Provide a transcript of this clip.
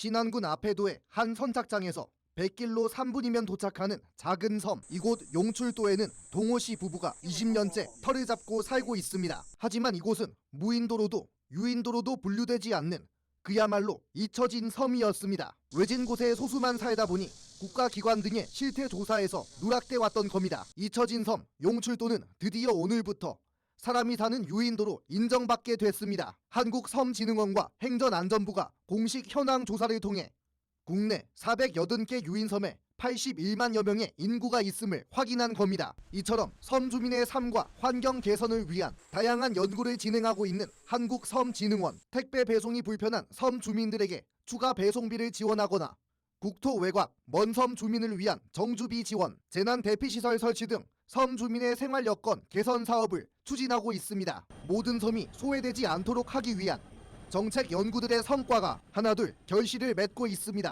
신안군 아페도의 한 선착장에서 100길로 3분이면 도착하는 작은 섬 이곳 용출도에는 동호 씨 부부가 20년째 터를 잡고 살고 있습니다. 하지만 이곳은 무인도로도 유인도로도 분류되지 않는 그야말로 잊혀진 섬이었습니다. 외진 곳에 소수만 살다 보니 국가기관 등의 실태 조사에서 누락돼 왔던 겁니다. 잊혀진 섬 용출도는 드디어 오늘부터 사람이 사는 유인도로 인정받게 됐습니다. 한국섬진흥원과 행전안전부가 공식 현황 조사를 통해 국내 480개 유인섬에 81만여 명의 인구가 있음을 확인한 겁니다. 이처럼 섬 주민의 삶과 환경 개선을 위한 다양한 연구를 진행하고 있는 한국섬진흥원 택배 배송이 불편한 섬 주민들에게 추가 배송비를 지원하거나 국토 외곽, 먼 섬 주민을 위한 정주비 지원, 재난 대피시설 설치 등 섬 주민의 생활 여건 개선 사업을 추진하고 있습니다. 모든 섬이 소외되지 않도록 하기 위한 정책 연구들의 성과가 하나둘 결실을 맺고 있습니다.